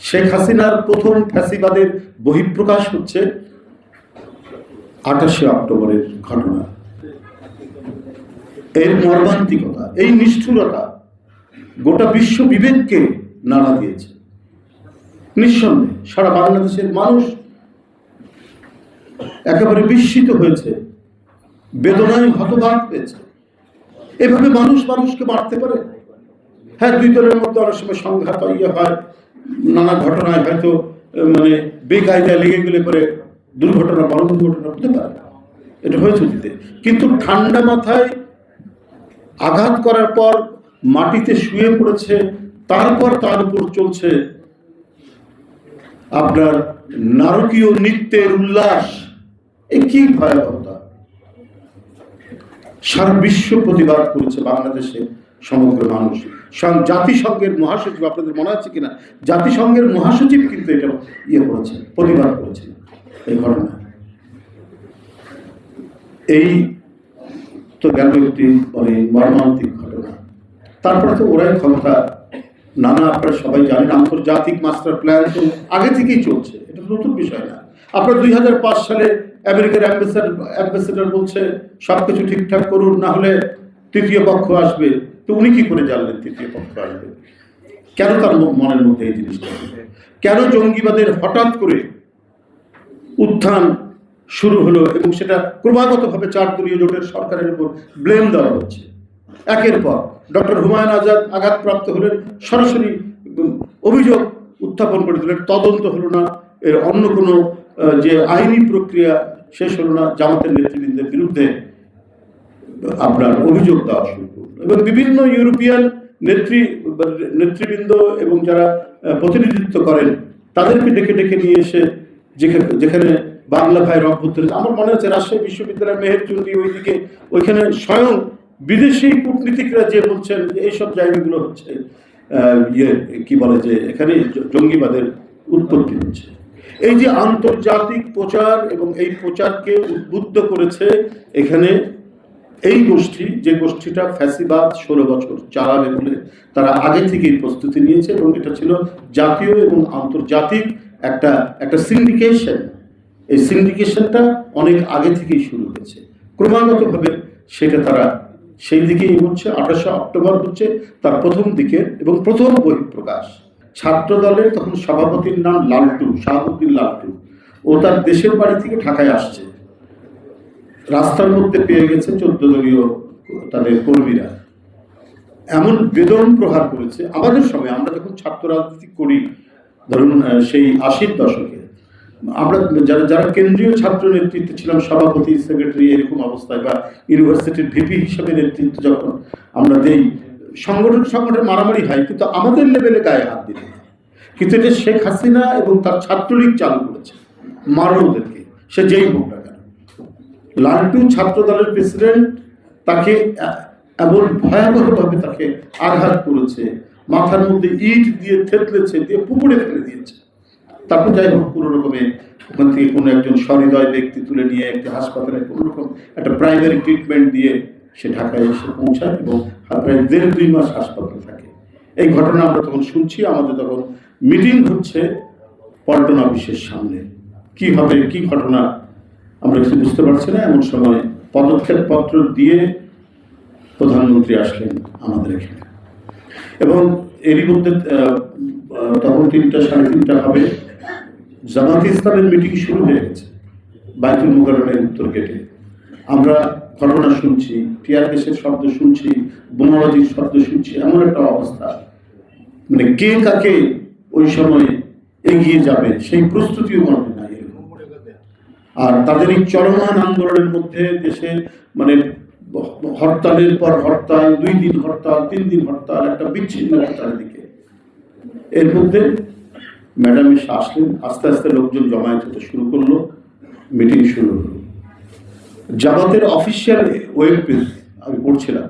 শেখ হাসিনার প্রথম ফ্যাসিবাদের বহিঃপ্রকাশ হচ্ছে আঠাশে অক্টোবরের ঘটনা। এর মর্মান্তিকতা, এই নিষ্ঠুরতা গোটা বিশ্ব বিবেককে নাড়া দিয়েছে। নিঃসন্দেহে সারা বাংলাদেশের মানুষ একেবারে বিস্মিত হয়েছে, বেদনায় হতবাক হয়েছে। এভাবে মানুষ মানুষকে মারতে পারে? হ্যাঁ দুই দলের মধ্যে অনেক সময় সংঘাত ইয়ে হয় নানা ঘটনায় হয়তো মানে বেকায়দায় লেগে গেলে পরে দুর্ঘটনা বড় দুর্ঘটনা হতে পারে। এটা হয়েছে অতীতে কিন্তু ঠান্ডা মাথায় আঘাত করার পর মাটিতে শুয়ে পড়েছে, তারপর তার উপর চলছে আপনার নারকীয় নৃত্যের উল্লাস। এ কি ভয়াবহতা? সারা বিশ্ব প্রতিবাদ করেছে বাংলাদেশে। সমগ্র মানুষ। জাতিসংঘের মহাসচিব, আপনাদের মনে আছে কিনা? জাতিসংঘের মহাসচিব কিন্তু এটা ইয়ে করেছে প্রতিবাদ করেছে এই ঘটনা। এই তো গেল একটি মানে মর্মান্তিক ঘটনা। তারপরে তো ওরাই ক্ষমতা নানা, আপনারা সবাই জানেন, আন্তর্জাতিক মাস্টার প্ল্যান তো আগে থেকেই চলছে, এটা নতুন বিষয় না। আপনার দুই হাজার পাঁচ সালে আমেরিকার অ্যাম্বাসেডার অ্যাম্বাসেডার বলছে সব কিছু ঠিকঠাক করুন, না হলে তৃতীয় পক্ষ আসবে। তো উনি কি করে জানলেন তৃতীয় পক্ষ আসবে? কেন তার মনের মধ্যে এই জিনিসটা? কেন জঙ্গিবাদের হঠাৎ করে উত্থান শুরু হলো এবং সেটা ক্রমাগতভাবে চার দলীয় জোটের সরকারের উপর ব্লেম দেওয়া হচ্ছে? একের পর ডক্টর হুমায়ুন আজাদ আঘাতপ্রাপ্ত হলেন, সরাসরি অভিযোগ উত্থাপন করে দিলেন, তদন্ত হলো না, এর অন্য কোনো যে আইনি প্রক্রিয়া শেষ হলো না, জামাতের নেতৃবৃন্দের বিরুদ্ধে আপনার অভিযোগ দেওয়া শুরু এবং বিভিন্ন ইউরোপিয়ান নেত্রী, নেতৃবৃন্দ এবং যারা প্রতিনিধিত্ব করেন, তাদেরকে ডেকে ডেকে নিয়ে এসে যেখানে যেখানে বাংলা ভাইয়ের অভ্যুত্ত আমার মনে আছে রাজশাহী বিশ্ববিদ্যালয়ের মেহেরচুন্ডি ওইদিকে, ওইখানে স্বয়ং বিদেশি কূটনীতিকরা যে বলছেন এইসব জায়গাগুলো হচ্ছে ইয়ে কি বলে যে এখানে জঙ্গিবাদের উৎপত্তি হচ্ছে। এই যে আন্তর্জাতিক প্রচার এবং এই প্রচারকে উদ্বুদ্ধ করেছে এখানে এই গোষ্ঠী, যে গোষ্ঠীটা ফ্যাসিবাদ ষোলো বছর চালাবে বলে তারা আগে থেকেই প্রস্তুতি নিয়েছে এবং এটা ছিল জাতীয় এবং আন্তর্জাতিক একটা একটা সিন্ডিকেশন এই সিন্ডিকেশনটা অনেক আগে থেকেই শুরু হয়েছে। ক্রমাগতভাবে সেটা তারা সেই দিকেই হচ্ছে আঠাশে অক্টোবর হচ্ছে তার প্রথম দিকের এবং প্রথম বহিঃপ্রকাশ ছাত্র দলের তখন সভাপতির নাম লালটু, শাহাবুদ্দিন লালটু। ও তার দেশের বাড়ি থেকে ঢাকায় আসছে। রাস্তার মধ্যে পেয়ে গেছে চোদ্দ দলীয় তাদের কর্মীরা এমন বেদন প্রহার করেছে আমাদের সময় আমরা যখন ছাত্র রাজনীতি করি, ধরুন সেই আশির দশকে, আমরা যারা যারা কেন্দ্রীয় ছাত্র নেতৃত্বে ছিলাম, সভাপতি, সেক্রেটারি এরকম অবস্থায় বা ইউনিভার্সিটির ভিপি হিসেবে নেতৃত্ব যখন আমরা দেই, সংগঠন সংগঠন মারামারি হয়, কিন্তু আমাদের লেভেলে গায়ে হাত দিতে। কিন্তু এটা শেখ হাসিনা এবং তার ছাত্রলীগ চালু করেছে, মারো ওদেরকে, সে যেই হোক লালটু ছাত্র দলের প্রেসিডেন্ট তাকে এমন ভয়াবহভাবে তাকে আঘাত করেছে, মাথার মধ্যে ইট দিয়ে থেতলেছে, দিয়ে পুকুরে ফেলে দিয়েছে। তারপর যাই হোক, কোনো রকমে ওখান থেকে কোনো একজন সহৃদয় ব্যক্তি তুলে নিয়ে একটি হাসপাতালে কোনো রকম একটা প্রাইমারি ট্রিটমেন্ট দিয়ে সে ঢাকায় এসে পৌঁছায় এবং প্রায় দেড় দুই মাস হাসপাতালে থাকে। এই ঘটনা আমরা তখন শুনছি, আমাদের তখন মিটিং হচ্ছে পল্টন অফিসের সামনে। কি হবে, কি ঘটনা? আমরা কিছু বুঝতে পারছি না, এমন সময় পদক্ষেপ পত্র দিয়ে প্রধানমন্ত্রী আসলেন আমাদের এখানে। এবং এরই মধ্যে তখন তিনটা, সাড়ে তিনটা হবে, জামাত ইসলামের মিটিং শুরু হয়ে গেছে, বাইতুল মুকাররমের উত্তর গেটে। আমরা ঘটনা শুনছি টিয়ার গ্যাসের শব্দ শুনছি, বোমাবাজির শব্দ শুনছি, এমন একটা অবস্থা। মানে কে কাকে ওই সময় এগিয়ে যাবে, সেই প্রস্তুতিও মনে আর তাদের এই চলমান আন্দোলনের মধ্যে দেশে মানে হরতালের পর হরতাল, দুই দিন হরতাল, তিন দিন হরতাল, একটা বিচ্ছিন্ন চারিদিকে এর মধ্যে ম্যাডাম এসে আসলেন, আস্তে আস্তে লোকজন জমায়েত হতে শুরু করল, মিটিং শুরু হলো। জামাতের অফিসিয়াল ওয়েব পেজ, আমি পড়ছিলাম,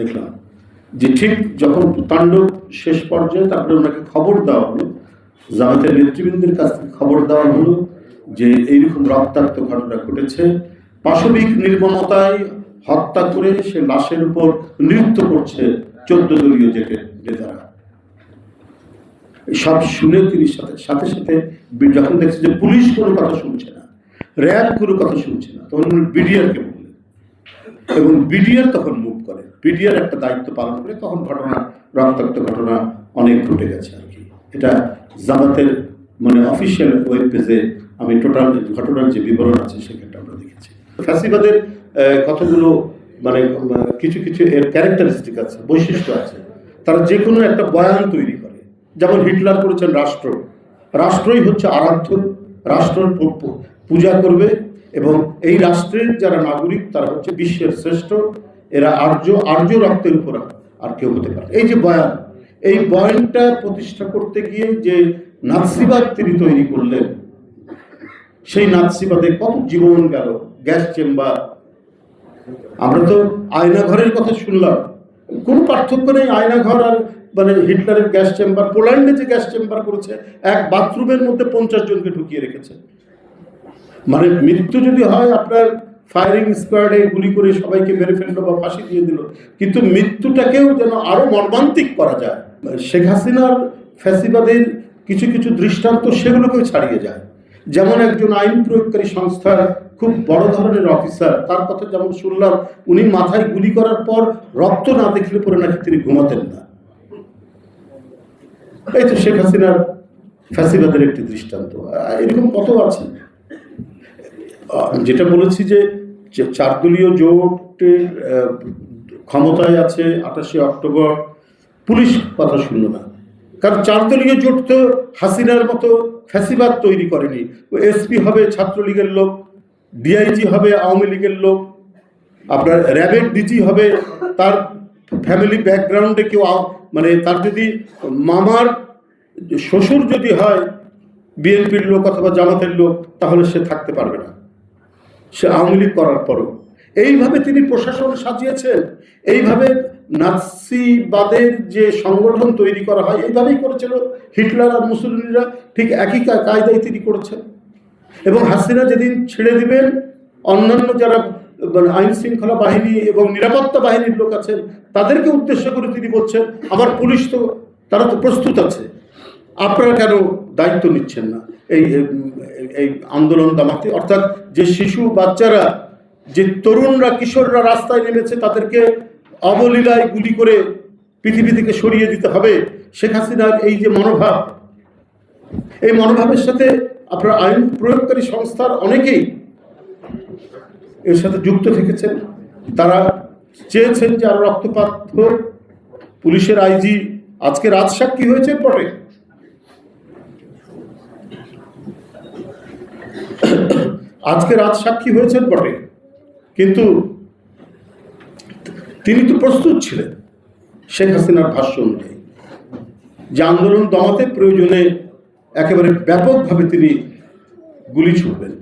দেখলাম, যে ঠিক যখন তাণ্ডব শেষ পর্যায়ে তারপরে ওনাকে খবর দেওয়া হলো, জামাতের নেতৃবৃন্দের কাছ থেকে খবর দেওয়া হলো যে এইরকম রক্তাক্ত ঘটনা ঘটেছে, পাশবিক নির্মমতায় হত্যা করে সে লাশের উপর নৃত্য করছে চোদ্দ দলীয় জেটের নেতারা। সব শুনে তিনি সাথে সাথে সাথে যখন দেখছে যে পুলিশ কোনো কথা শুনছে না, র্যাব কোনো কথা শুনছে না, তখন বিডিআরকে বললেন। এবং বিডিআর তখন মুভ করে। বিডিআর একটা দায়িত্ব পালন করে, তখন ঘটনা, রক্তাক্ত ঘটনা অনেক ঘটে গেছে আর কি। এটা জামাতের মানে অফিসিয়াল ওয়েব পেজে আমি টোটাল ঘটনার যে বিবরণ আছে সেখানটা আমরা দেখেছি। ফ্যাসিবাদের কতগুলো মানে কিছু কিছু এর ক্যারেক্টারিস্টিক আছে, বৈশিষ্ট্য আছে। তারা যে কোনো একটা বয়ান তৈরি করে। যেমন হিটলার করেছেন রাষ্ট্র। রাষ্ট্রই হচ্ছে আরাধ্য। রাষ্ট্রের পূজা করবে এবং এই রাষ্ট্রের যারা নাগরিক, তারা হচ্ছে বিশ্বের শ্রেষ্ঠ। এরা আর্য আর্য রক্তের উপর আর কেউ হতে পারে এই যে বয়ান, এই বয়ানটা প্রতিষ্ঠা করতে গিয়ে যে নাৎসিবাদ তিনি তৈরি করলেন। সেই নাৎসিবাদে কত জীবন গেল, গ্যাস চেম্বার। আমরা তো আয়না ঘরের কথা শুনলাম। কোনো পার্থক্য নেই আয়না ঘর আর মানে হিটলারের গ্যাস চেম্বার। পোল্যান্ডে যে গ্যাস চেম্বার করেছে, এক বাথরুমের মধ্যে পঞ্চাশ জনকে ঢুকিয়ে রেখেছে। মানে মৃত্যু যদি হয়, আপনার ফায়ারিং স্কোয়াডে গুলি করে সবাইকে মেরে ফেলল বা ফাঁসি দিয়ে দিল, কিন্তু মৃত্যুটাকেও যেন আরও মর্মান্তিক করা যায়। শেখ হাসিনার ফ্যাসিবাদের কিছু কিছু দৃষ্টান্ত সেগুলোকেও ছাড়িয়ে যায়। যেমন একজন আইন প্রয়োগকারী সংস্থার খুব বড় ধরনের অফিসার, তার কথা যেমন শুনলাম, উনি মাথায় গুলি করার পর রক্ত না দেখলে পরে নাকি তিনি ঘুমাতেন না। এই তো শেখ হাসিনার ফ্যাসিবাদের একটি দৃষ্টান্ত। এরকম কত আছে? যেটা বলেছি যে চারদলীয় জোটের ক্ষমতায় আছে আঠাশে অক্টোবর, পুলিশ কথা শুনল না। কারণ চারদলীয় জোট তো হাসিনার মতো ফ্যাসিবাদ তৈরি করেনি। এসপি হবে ছাত্রলীগের লোক, ডিআইজি হবে আওয়ামী লীগের লোক, আপনার র্যাবের ডিজি হবে, তার ফ্যামিলি ব্যাকগ্রাউন্ডে কেউ মানে তার যদি মামার শ্বশুর যদি হয়, বিএনপির লোক অথবা জামাতের লোক, তাহলে সে থাকতে পারবে না। সে আওয়ামী লীগ করার পরও। এইভাবে তিনি প্রশাসন সাজিয়েছেন, এইভাবে নাৎসিবাদের যে সংগঠন তৈরি করা হয়, এইভাবেই করেছিল হিটলার আর মুসলিমরা, ঠিক একই কায়দায় তিনি করেছেন। এবং হাসিনা যেদিন ছেড়ে দিবেন, অন্যান্য যারা মানে আইন শৃঙ্খলা বাহিনী এবং নিরাপত্তা বাহিনীর লোক আছেন, তাদেরকে উদ্দেশ্য করে তিনি বলছেন, আবার পুলিশ তো, তারা তো প্রস্তুত আছে। আপনারা কেন দায়িত্ব নিচ্ছেন না? এই, এই- এই আন্দোলন দামাতে। অর্থাৎ যে শিশু বাচ্চারা যে তরুণরা, কিশোররা রাস্তায় নেমেছে, তাদেরকে অবলীলায় গুলি করে পৃথিবী থেকে সরিয়ে দিতে হবে। শেখ হাসিনার এই যে মনোভাব, এই মনোভাবের সাথে আপনার আইন প্রয়োগকারী সংস্থার অনেকেই এর সাথে যুক্ত থেকেছেন। তারা চেয়েছেন যে আর রক্তপাত হোক। পুলিশের আইজি আজকে রাজসাক্ষী হয়েছে পরে। আজকে রাজসাক্ষী হয়েছেন বটে কিন্তু তিনি তো প্রস্তুত ছিলেন। শেখ হাসিনার ভাষ্য অনুযায়ী যে আন্দোলন দমাতে প্রয়োজনে একেবারে ব্যাপকভাবে তিনি গুলি ছুটবেন